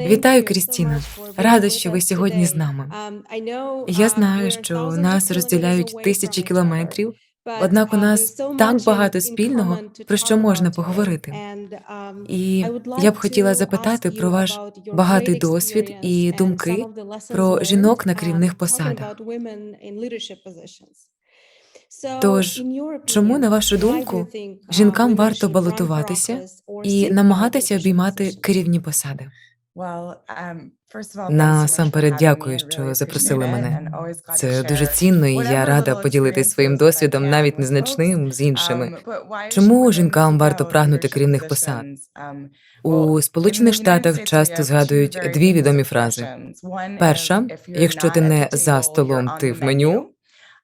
Вітаю, Крістіна. Рада, що ви сьогодні з нами. Я знаю, що нас розділяють тисячі кілометрів, однак у нас так багато спільного, про що можна поговорити. І я б хотіла запитати про ваш багатий досвід і думки про жінок на керівних посадах. Тож, чому, на вашу думку, жінкам варто балотуватися і намагатися обіймати керівні посади? Насамперед дякую, що запросили мене. Це дуже цінно, і я рада поділитися своїм досвідом, навіть незначним, з іншими. Чому жінкам варто прагнути керівних посад? У Сполучених Штатах часто згадують дві відомі фрази. Перша, якщо ти не за столом, ти в меню.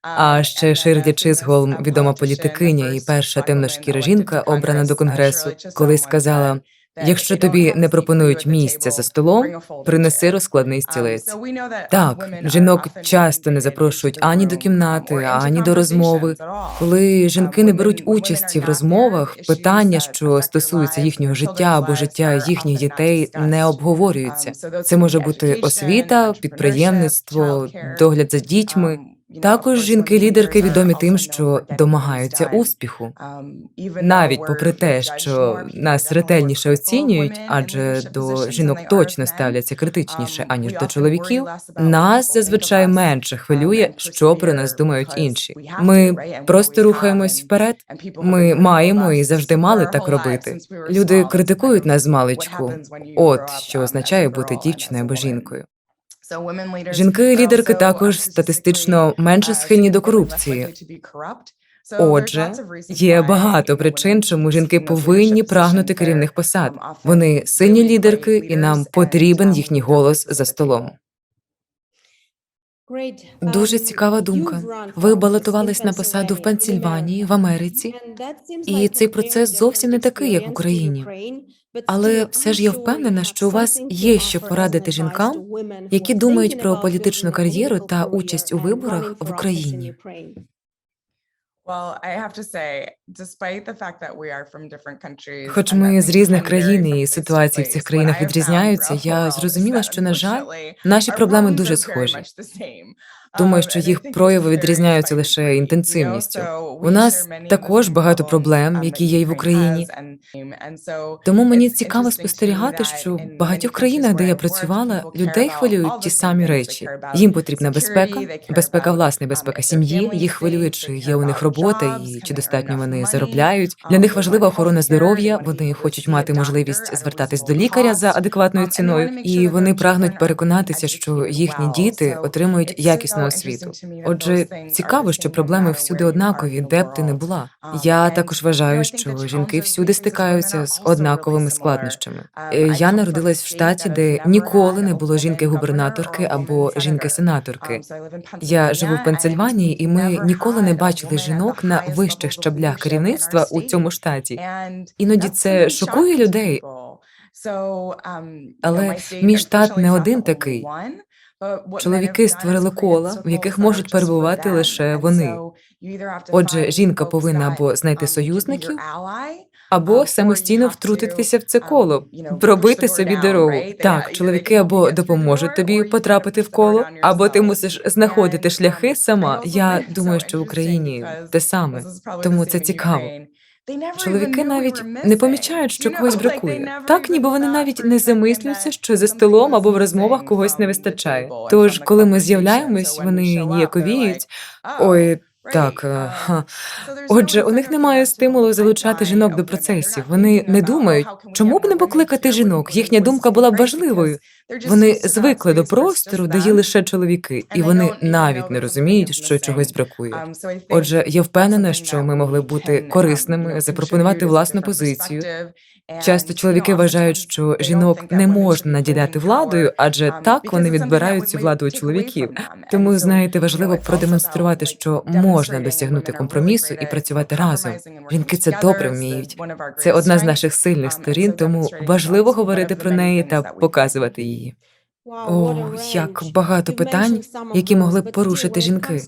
А ще Ширлі Чизголм, відома політикиня і перша темношкіра жінка, обрана до конгресу, колись сказала: якщо тобі не пропонують місця за столом, принеси розкладний стілець. Так, жінок часто не запрошують ані до кімнати, ані до розмови. Коли жінки не беруть участі в розмовах, питання, що стосуються їхнього життя або життя їхніх дітей, не обговорюються. Це може бути освіта, підприємництво, догляд за дітьми. Також жінки-лідерки відомі тим, що домагаються успіху. Навіть попри те, що нас ретельніше оцінюють, адже до жінок точно ставляться критичніше аніж до чоловіків. Нас зазвичай менше хвилює, що про нас думають інші. Ми просто рухаємось вперед. Ми маємо і завжди мали так робити. Люди критикують нас з маличку. От що означає бути дівчиною або жінкою. Жінки-лідерки також статистично менше схильні до корупції. Отже, є багато причин, чому жінки повинні прагнути керівних посад. Вони сильні лідерки, і нам потрібен їхній голос за столом. Дуже цікава думка. Ви балотувались на посаду в Пенсільванії, в Америці, і цей процес зовсім не такий, як в Україні. Але все ж я впевнена, що у вас є що порадити жінкам, які думають про політичну кар'єру та участь у виборах в Україні. Хоч ми з різних країн і ситуації в цих країнах відрізняються, я зрозуміла, що на жаль, наші проблеми дуже схожі. Думаю, що їх прояви відрізняються лише інтенсивністю. У нас також багато проблем, які є і в Україні. Тому мені цікаво спостерігати, що в багатьох країнах, де я працювала, людей хвилюють ті самі речі. Їм потрібна безпека, безпека власне, безпека сім'ї. Їх хвилює, чи є у них робота і чи достатньо вони заробляють. Для них важлива охорона здоров'я. Вони хочуть мати можливість звертатись до лікаря за адекватною ціною, і вони прагнуть переконатися, що їхні діти отримують якісну освіту. Отже, цікаво, що проблеми всюди однакові, де б ти не була. Я також вважаю, що жінки всюди стикаються з однаковими складнощами. Е, Я народилась в штаті, де ніколи не було жінки-губернаторки або жінки-сенаторки. Я живу в Пенсильванії, і ми ніколи не бачили жінок на вищих щаблях керівництва у цьому штаті. Іноді це шокує людей. Але мій штат не один такий. Чоловіки створили кола, в яких можуть перебувати лише вони. Отже, жінка повинна або знайти союзників, або самостійно втрутитися в це коло, пробити собі дорогу. Так, чоловіки або допоможуть тобі потрапити в коло, або ти мусиш знаходити шляхи сама. Я думаю, що в Україні те саме, тому це цікаво. Чоловіки навіть не помічають, що когось бракує. Так, ніби вони навіть не замислюються, що за столом або в розмовах когось не вистачає. Тож, коли ми з'являємось, вони ніяковіють. Ой, так. е. Отже, у них немає стимулу залучати жінок до процесів. Вони не думають, чому б не покликати жінок. Їхня думка була б важливою. Вони звикли до простору, де є лише чоловіки, і вони навіть не розуміють, що чогось бракує. Отже, я впевнена, що ми могли бути корисними, запропонувати власну позицію. Часто чоловіки вважають, що жінок не можна наділяти владою, адже так вони відбирають цю владу у чоловіків. Тому знаєте, важливо продемонструвати, що можна досягнути компромісу і працювати разом. Жінки це добре вміють. Це одна з наших сильних сторін, тому важливо говорити про неї та показувати її. О, як багато питань, які могли б порушити жінки.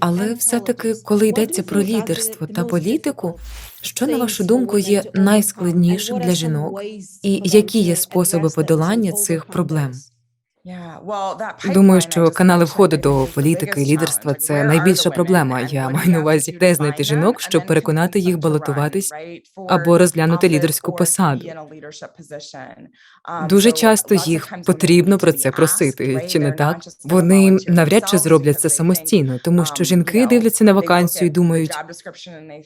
Але все-таки, коли йдеться про лідерство та політику, що на вашу думку є найскладнішим для жінок, і які є способи подолання цих проблем? Думаю, що канали входу до політики і лідерства це найбільша проблема. Я маю на увазі, де знайти жінок, щоб переконати їх балотуватись або розглянути лідерську посаду. Дуже часто їх потрібно про це просити, чи не так? Вони навряд чи зроблять це самостійно, тому що жінки дивляться на вакансію і думають,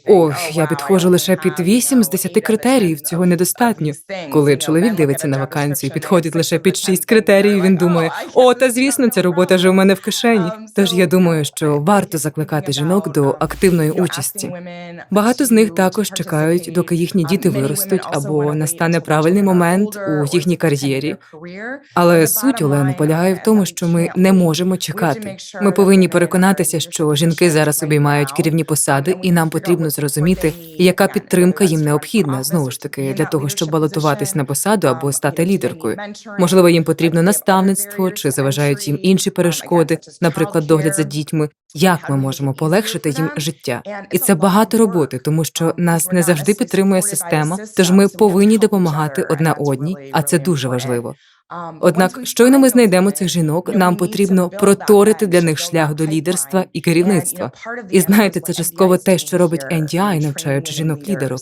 о, я підходжу лише під 8 з 10 критеріїв, цього недостатньо. Коли чоловік дивиться на вакансію, підходить лише під 6 критеріїв, він думає, о, та звісно, ця робота вже у мене в кишені. Тож я думаю, що варто закликати жінок до активної участі. Багато з них також чекають, доки їхні діти виростуть, або настане правильний момент у їхній кар'єрі. Але суть Олени полягає в тому, що ми не можемо чекати. Ми повинні переконатися, що жінки зараз обіймають керівні посади, і нам потрібно зрозуміти, яка підтримка їм необхідна знову ж таки для того, щоб балотуватись на посаду або стати лідеркою. Можливо, їм потрібно наставництво чи заважають їм інші перешкоди, наприклад, догляд за дітьми. Як ми можемо полегшити їм життя? І це багато роботи, тому що нас не завжди підтримує система. Тож ми повинні допомагати одна одній, а це дуже важливо. Однак, щойно ми знайдемо цих жінок, нам потрібно проторити для них шлях до лідерства і керівництва. І знаєте, це частково те, що робить NDI, навчаючи жінок лідерок.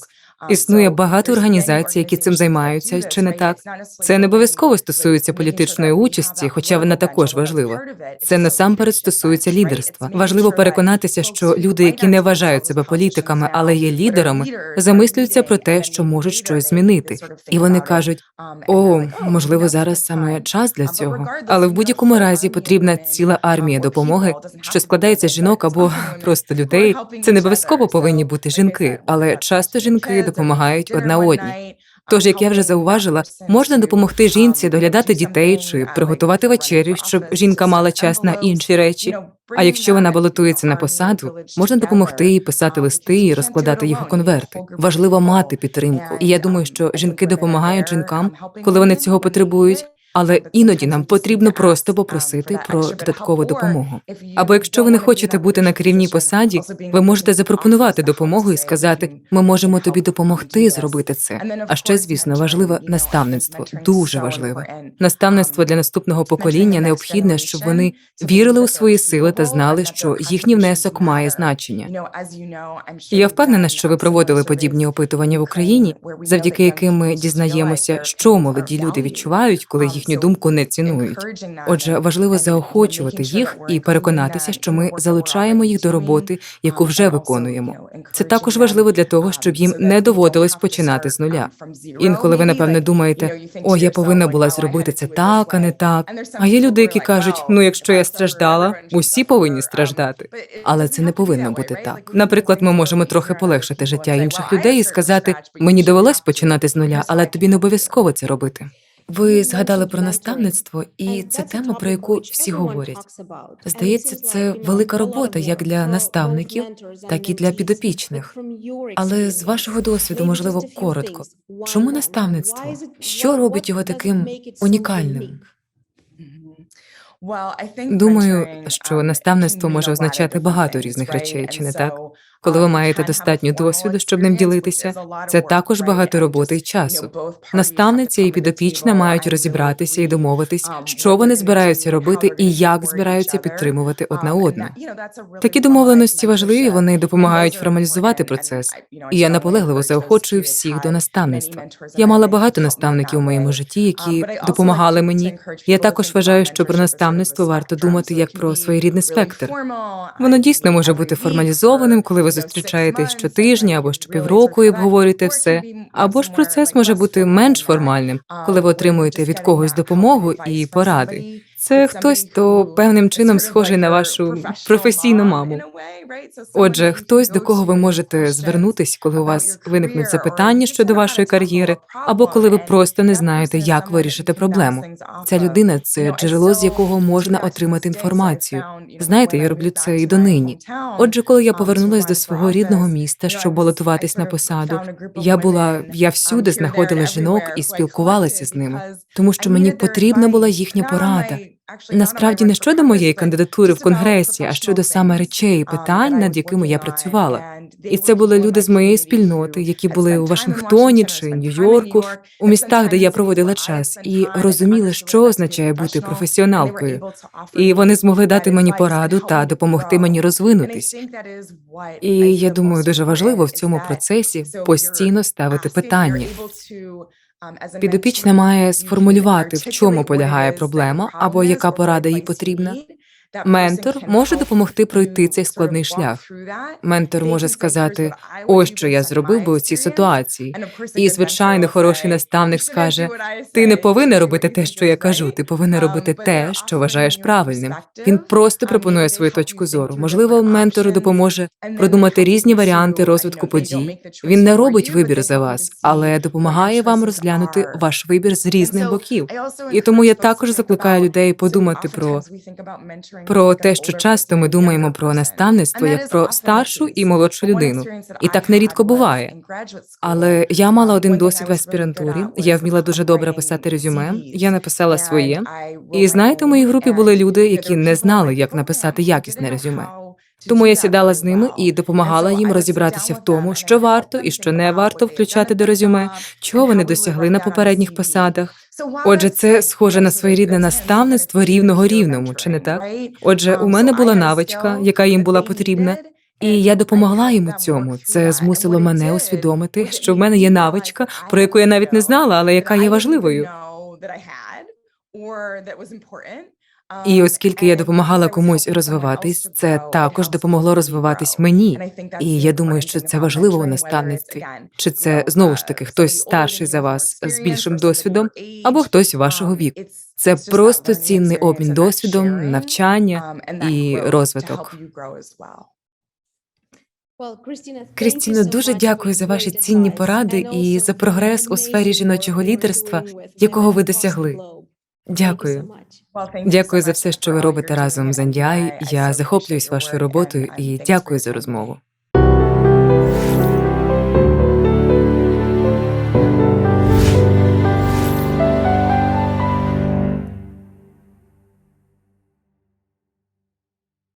Існує багато організацій, які цим займаються, чи не так? Це не обов'язково стосується політичної участі, хоча вона також важлива. Це насамперед стосується лідерства. Важливо переконатися, що люди, які не вважають себе політиками, але є лідерами, замислюються про те, що можуть щось змінити, і вони кажуть: о, можливо, зараз саме час для цього. Але в будь-якому разі потрібна ціла армія допомоги, що складається з жінок або просто людей. Це не обов'язково повинні бути жінки, але часто жінки допомагають одна одній. Тож, як я вже зауважила, можна допомогти жінці доглядати дітей чи приготувати вечерю, щоб жінка мала час на інші речі. А якщо вона балотується на посаду, можна допомогти їй писати листи і розкладати їх у конверти. Важливо мати підтримку. І я думаю, що жінки допомагають жінкам, коли вони цього потребують. Але іноді нам потрібно просто попросити про додаткову допомогу. Або якщо ви не хочете бути на керівній посаді, ви можете запропонувати допомогу і сказати: ми можемо тобі допомогти зробити це. А ще, звісно, важливе наставництво, дуже важливе. Наставництво для наступного покоління необхідне, щоб вони вірили у свої сили та знали, що їхній внесок має значення. Я впевнена, що ви проводили подібні опитування в Україні, завдяки яким ми дізнаємося, що молоді люди відчувають, коли їхню думку не цінують. Отже, важливо заохочувати їх і переконатися, що ми залучаємо їх до роботи, яку вже виконуємо. Це також важливо для того, щоб їм не доводилось починати з нуля. Інколи ви напевне думаєте, о, я повинна була зробити це так, а не так. А є люди, які кажуть, ну якщо я страждала, усі повинні страждати. Але це не повинно бути так. Наприклад, ми можемо трохи полегшити життя інших людей і сказати: мені довелось починати з нуля, але тобі не обов'язково це робити. Ви згадали про наставництво, і це тема, про яку всі говорять. Здається, це велика робота як для наставників, так і для підопічних. Але з вашого досвіду, можливо, коротко, чому наставництво? Що робить його таким унікальним? Думаю, що наставництво може означати багато різних речей, чи не так? Коли ви маєте достатньо досвіду, щоб ним ділитися, це також багато роботи й часу. Наставниця і підопічна мають розібратися і домовитись, що вони збираються робити і як збираються підтримувати одна одну. Такі домовленості важливі, вони допомагають формалізувати процес. І я наполегливо заохочую всіх до наставництва. Я мала багато наставників у моєму житті, які допомагали мені. Я також вважаю, що про наставництво варто думати як про своєрідний спектр. Воно дійсно може бути формалізованим, коли ви зустрічаєтесь щотижня або щопівроку і обговорюєте все. Або ж процес може бути менш формальним, коли ви отримуєте від когось допомогу і поради. Це хтось, хто певним чином схожий на вашу професійну маму. Отже, хтось, до кого ви можете звернутись, коли у вас виникнуть запитання щодо вашої кар'єри, або коли ви просто не знаєте, як вирішити проблему. Ця людина це джерело, з якого можна отримати інформацію. Знаєте, я роблю це і донині. Отже, коли я повернулась до свого рідного міста, щоб балотуватись на посаду, я була я всюди знаходила жінок і спілкувалася з ними, тому що мені потрібна була їхня порада. Насправді не щодо моєї кандидатури в конгресі, а щодо саме речей і питань, над якими я працювала. І це були люди з моєї спільноти, які були у Вашингтоні чи Нью-Йорку, у містах, де я проводила час, і розуміли, що означає бути професіоналкою. І вони змогли дати мені пораду та допомогти мені розвинутись. І я думаю, дуже важливо в цьому процесі постійно ставити питання. Підопічна має сформулювати, в чому полягає проблема або яка порада їй потрібна. Ментор може допомогти пройти цей складний шлях. Ментор може сказати: ось що я зробив би у цій ситуації. І, звичайно, хороший наставник скаже: ти не повинен робити те, що я кажу, ти повинен робити те, що вважаєш правильним. Він просто пропонує свою точку зору. Можливо, ментору допоможе продумати різні варіанти розвитку подій. Він не робить вибір за вас, але допомагає вам розглянути ваш вибір з різних боків. І тому я також закликаю людей подумати про про те, що часто ми думаємо про наставництво як про старшу і молодшу людину, і так нерідко буває. Але я мала один досвід в аспірантурі. Я вміла дуже добре писати резюме. Я написала своє. І знаєте, в моїй групі були люди, які не знали, як написати якісне резюме. Тому я сідала з ними і допомагала їм розібратися в тому, що варто і що не варто включати до резюме, чого вони досягли на попередніх посадах. Отже, це схоже на своєрідне наставництво рівного рівному, чи не так? Отже, у мене була навичка, яка їм була потрібна, і я допомогла їм у цьому. Це змусило мене усвідомити, що в мене є навичка, про яку я навіть не знала, але яка є важливою. І оскільки я допомагала комусь розвиватись, це також допомогло розвиватись мені. І я думаю, що це важливо у наставництві. Чи це знову ж таки хтось старший за вас з більшим досвідом, або хтось вашого віку. Це просто цінний обмін досвідом, навчання і розвиток. Крістіно, дуже дякую за ваші цінні поради і за прогрес у сфері жіночого лідерства, якого ви досягли. Дякую. Дякую за все, що ви робите разом з NDI. Я захоплююсь вашою роботою і дякую за розмову.